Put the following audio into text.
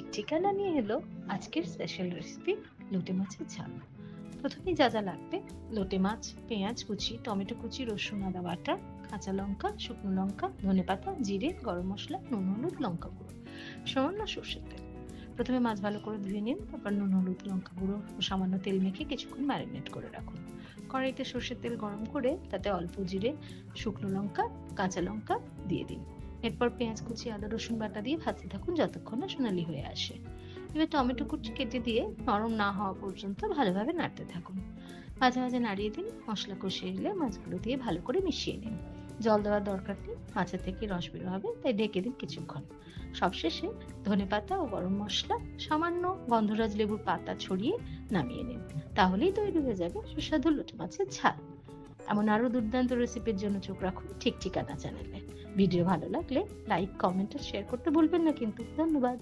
ঠিক ঠিকানা নিয়ে এলো আজকের স্পেশাল রেসিপি লোটে মাছের ঝাল। প্রথমেই যা যা লাগবে, লোটে মাছ, পেঁয়াজ কুচি, টমেটো কুচি, রসুন, আদা বাটা, কাঁচা লঙ্কা, শুকনো লঙ্কা ধনেপাতা জিরে, গরম মশলা, নুন, হলুদ, লঙ্কা গুঁড়ো। সামান্য সর্ষের তেল। প্রথমে মাছ ভালো করে ধুয়ে নিন, তারপর নুন, হলুদ, লঙ্কা গুঁড়ো ও সামান্য তেল মেখে কিছুক্ষণ ম্যারিনেট করে রাখুন। কড়াইতে সর্ষের তেল গরম করে তাতে অল্প জিরে, শুকনো লঙ্কা, কাঁচা লঙ্কা দিয়ে দিন। এরপর পেঁয়াজ কুচি, আদা, রসুন বাটা দিয়ে ভাজতে থাকুন যতক্ষণ না সোনালি হয়ে আসে। এবার টমেটো কুচি কেটে দিয়ে নরম না হওয়া পর্যন্ত ভালোভাবে নাড়তে থাকুন। মাঝে মাঝে নাড়িয়ে দিন, মশলা কষিয়ে এলে মাছগুলো দিয়ে ভালো করে মিশিয়ে নিন। জল দেওয়ার দরকার নেই মাছের থেকে রস বের হবে, তাই ঢেকে দিন কিছুক্ষণ। সবশেষে ধনে পাতা ও গরম মশলা, সামান্য গন্ধরাজ লেবুর পাতা ছড়িয়ে নামিয়ে নিন। তাহলেই তৈরি হয়ে যাবে সুস্বাদু লোটে মাছের ঝাল। এমন আরও দুর্দান্ত রেসিপির জন্য চোখ রাখুন। ঠিক ঠিকানা চ্যানেলে ভিডিও ভালো লাগলে লাইক কমেন্ট আর শেয়ার করতে ভুলবেন না কিন্তু। ধন্যবাদ।